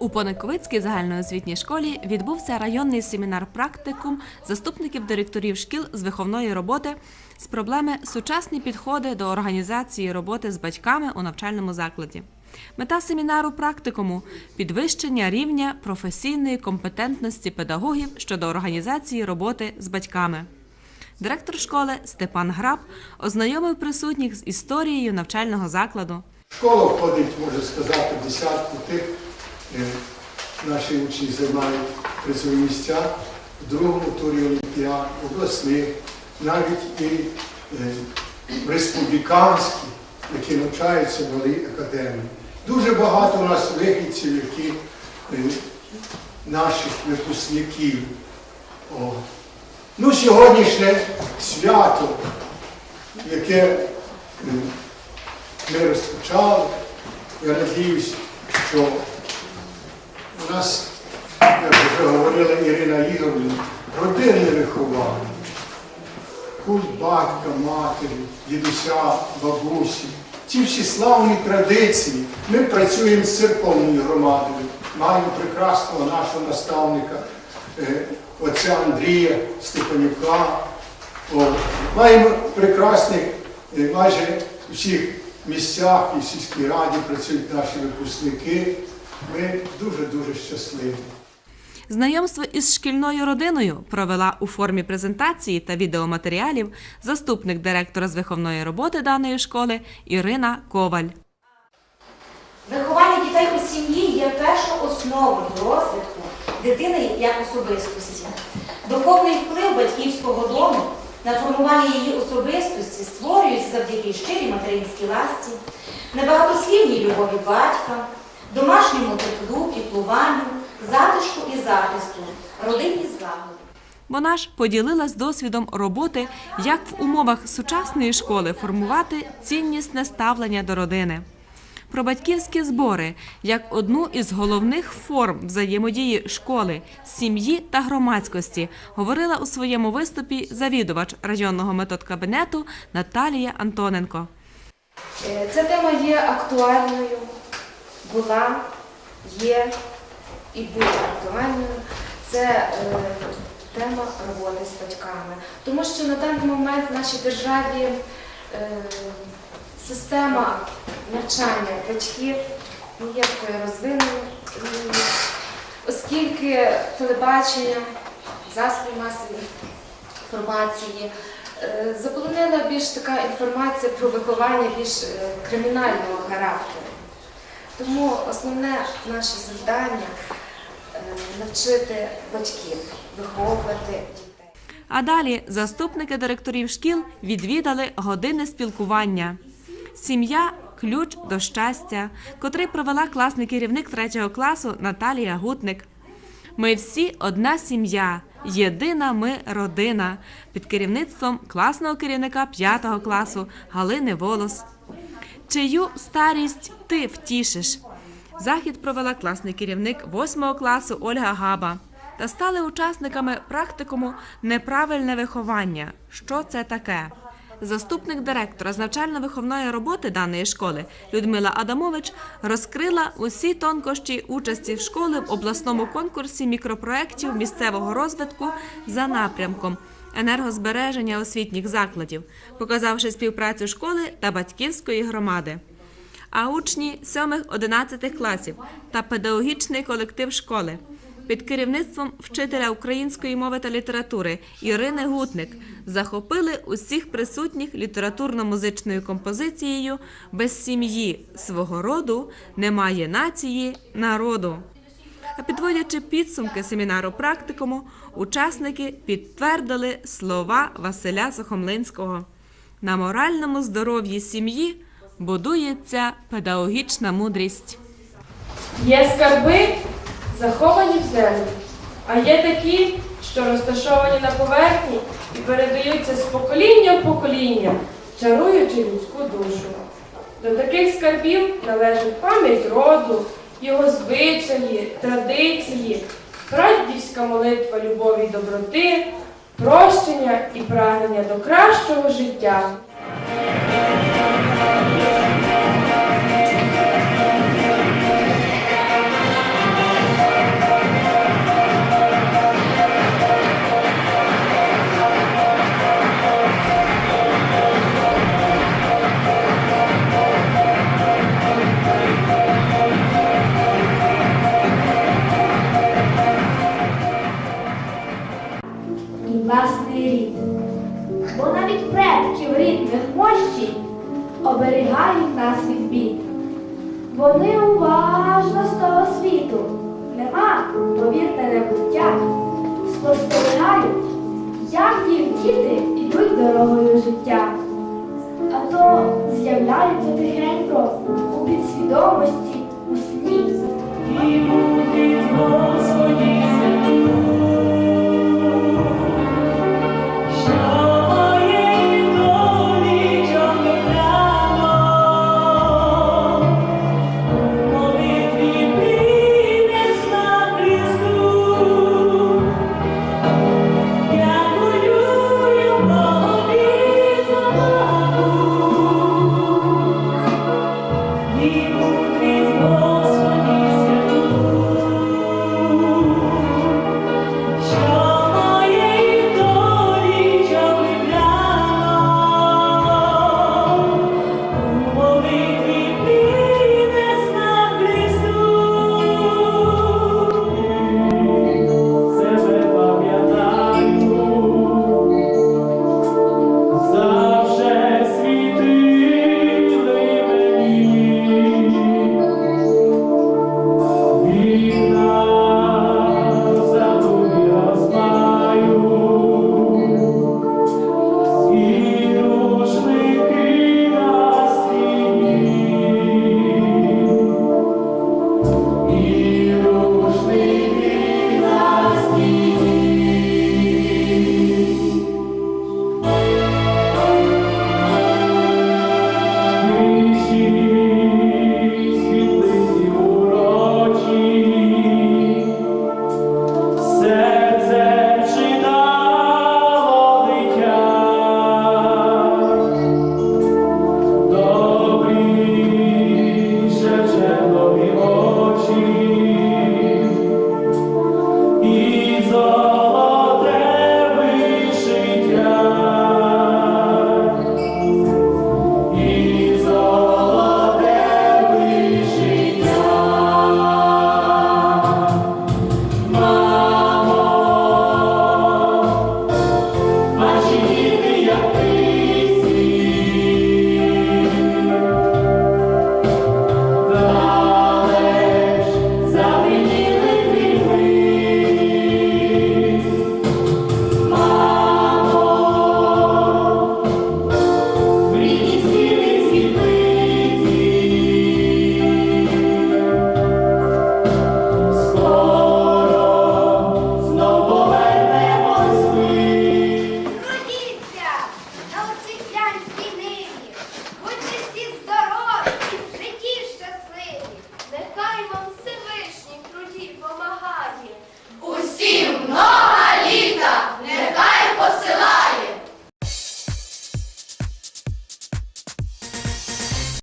У Пониковицькій загальноосвітній школі відбувся районний семінар практикум заступників директорів шкіл з виховної роботи з проблеми сучасні підходи до організації роботи з батьками у навчальному закладі. Мета семінару практикуму підвищення рівня професійної компетентності педагогів щодо організації роботи з батьками. Директор школи Степан Граб ознайомив присутніх з історією навчального закладу. Школа входить, можна сказати, десятку тих. Е, Наші учні займають призові місця в другому турі Олімпіад, обласних, навіть і е, республіканські, які навчаються в малій академії. Дуже багато у нас вихідців, які е, наших випускників. О. Ну, сьогоднішнє свято, яке ми розпочали. Я надіюсь, що у нас, як вже говорила Ірина Ігорівна, родинне виховання, культ батька, матері, дідуся, бабусі. Ці всі славні традиції. Ми працюємо з церковною громадою, маємо прекрасного нашого наставника, е, отця Андрія Степанюка. Маємо прекрасних е, майже всіх місцях і сільській раді працюють наші випускники. Ми дуже-дуже щасливі. Знайомство із шкільною родиною провела у формі презентації та відеоматеріалів заступник директора з виховної роботи даної школи Ірина Коваль. Виховання дітей у сім'ї є першою основою розвитку дитини як особистості. Духовний вплив батьківського дому на формування її особистості створюється завдяки щирій материнській ласті, небагатослівній любові батька, домашньому теплу, піклуванню, затишку і захисту, родинній злагоді. Вона ж поділилась досвідом роботи, як в умовах сучасної школи формувати ціннісне ставлення до родини. Про батьківські збори як одну із головних форм взаємодії школи, сім'ї та громадськості говорила у своєму виступі завідувач районного методкабінету Наталія Антоненко. Е, Ця тема є актуальною, була, є і буде актуальною. Це е, тема роботи з батьками. Тому що на даний момент в нашій державі е, система навчання батьків не є такою розвиненою, оскільки телебачення, засоби масової інформації е, заполонила більш така інформація про виховання більш е, кримінального характеру. Тому основне наше завдання е, навчити батьків виховувати. А далі заступники директорів шкіл відвідали години спілкування. Сім'я ключ до щастя, котрий провела класний керівник третього класу Наталія Гутник. Ми всі одна сім'я, єдина ми родина під керівництвом класного керівника п'ятого класу Галини Волос. Чию старість ти втішиш? Захід провела класний керівник восьмого класу Ольга Габа. Та стали учасниками практикуму неправильне виховання. Що це таке? Заступник директора з навчально-виховної роботи даної школи Людмила Адамович розкрила усі тонкощі участі в школи в обласному конкурсі мікропроєктів місцевого розвитку за напрямком енергозбереження освітніх закладів, показавши співпрацю школи та батьківської громади. А учні 7-11 класів та педагогічний колектив школи під керівництвом вчителя української мови та літератури Ірини Гутник захопили усіх присутніх літературно-музичною композицією без сім'ї свого роду немає нації народу. А підводячи підсумки семінару практикуму, учасники підтвердили слова Василя Сухомлинського. На моральному здоров'ї сім'ї будується педагогічна мудрість. Є скарби, заховані в землі, а є такі, що розташовані на поверхні і передаються з покоління в покоління, чаруючи людську душу. До таких скарбів належить пам'ять роду, його звичаї, традиції, прадівська молитва любові доброти, прощення і прагнення до кращого життя. Оберігають нас від бід. Вони уважно з того світу, нема, повірте, небуття, спостерігають, як їх діти ідуть дорогою життя. А то з'являються